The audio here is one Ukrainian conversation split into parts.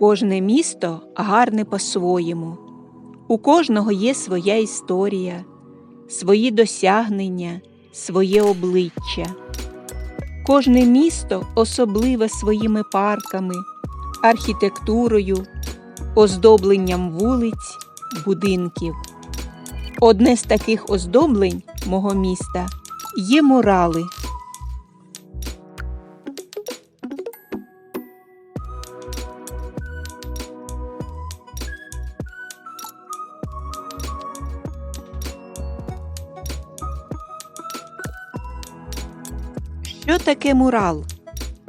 Кожне місто гарне по-своєму. У кожного є своя історія, свої досягнення, своє обличчя. Кожне місто особливе своїми парками, архітектурою, оздобленням вулиць, будинків. Одне з таких оздоблень мого міста є мурали. Що таке мурал?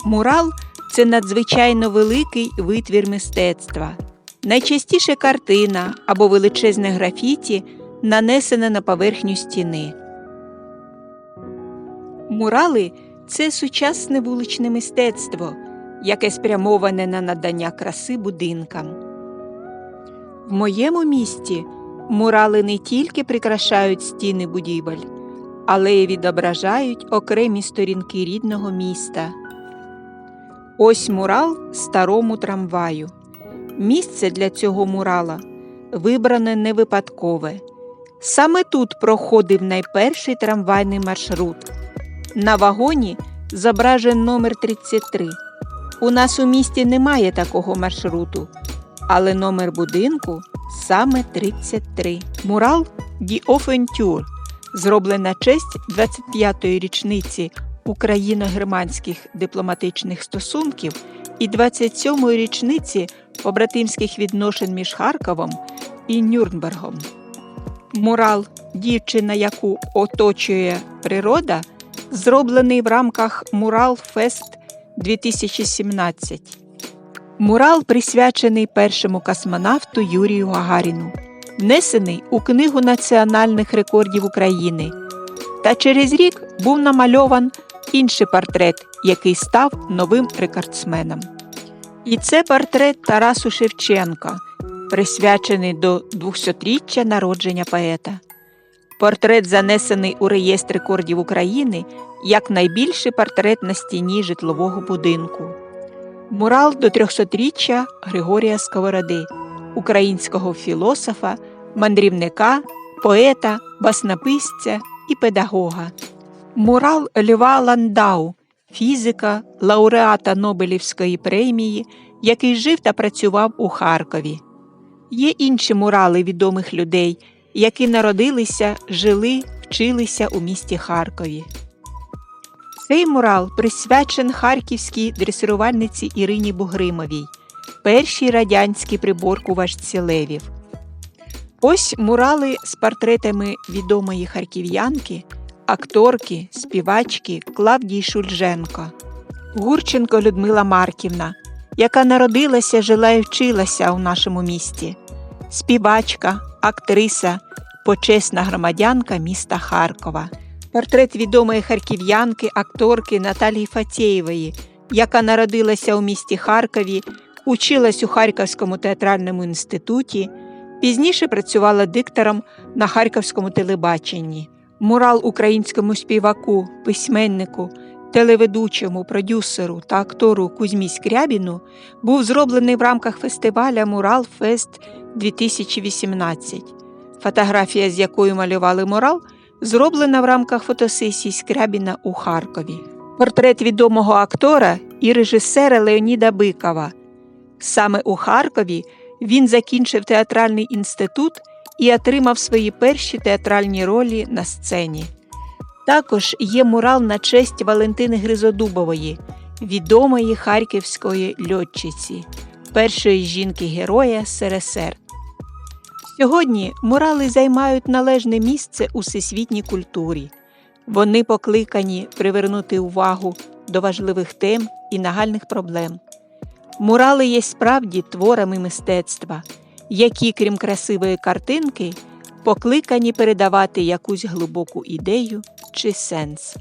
Мурал це надзвичайно великий витвір мистецтва. Найчастіше картина або величезне графіті, нанесене на поверхню стіни. Мурали це сучасне вуличне мистецтво, яке спрямоване на надання краси будинкам. В моєму місті мурали не тільки прикрашають стіни будівель, але й відображають окремі сторінки рідного міста. Ось мурал старому трамваю. Місце для цього мурала вибране не випадкове. Саме тут проходив найперший трамвайний маршрут. На вагоні зображен номер 33. У нас у місті немає такого маршруту, але номер будинку саме 33. Мурал Ді Офентюр зроблений на честь 25-ї річниці україно-германських дипломатичних стосунків і 27-ї річниці побратимських відношень між Харковом і Нюрнбергом. Мурал Дівчина, яку оточує природа, зроблений в рамках Мурал Фест 2017. Мурал присвячений першому космонавту Юрію Гагаріну, внесений у Книгу національних рекордів України. Та через рік був намальован інший портрет, який став новим рекордсменом. І це портрет Тарасу Шевченка, присвячений до 200-річчя народження поета. Портрет занесений у реєстр рекордів України як найбільший портрет на стіні житлового будинку. Мурал до 300-річчя Григорія Сковороди, українського філософа, мандрівника, поета, баснописця і педагога. Мурал Льва Ландау, фізика, лауреата Нобелівської премії, який жив та працював у Харкові. Є інші мурали відомих людей, які народилися, жили, вчилися у місті Харкові. Цей мурал присвячен харківській дресирувальниці Ірині Бугримовій, першій радянській приборкувачці левів. Ось мурали з портретами відомої харків'янки, акторки, співачки Клавдії Шульженко, Гурченко Людмила Марківна, яка народилася, жила і вчилася у нашому місті, співачка, актриса, почесна громадянка міста Харкова. Портрет відомої харків'янки, акторки Наталії Фатєєвої, яка народилася у місті Харкові, училась у Харківському театральному інституті, пізніше працювала диктором на Харківському телебаченні. Мурал українському співаку, письменнику, телеведучому, продюсеру та актору Кузьмі Скрябіну був зроблений в рамках фестиваля Мурал Фест 2018, фотографія з якою малювали мурал зроблена в рамках фотосесії Скрябіна у Харкові. Портрет відомого актора і режисера Леоніда Бикова. Саме у Харкові він закінчив театральний інститут і отримав свої перші театральні ролі на сцені. Також є мурал на честь Валентини Гризодубової, відомої харківської льотчиці, першої жінки-героя СРСР. Сьогодні мурали займають належне місце у всесвітній культурі. Вони покликані привернути увагу до важливих тем і нагальних проблем. Мурали є справді творами мистецтва, які, крім красивої картинки, покликані передавати якусь глибоку ідею чи сенс.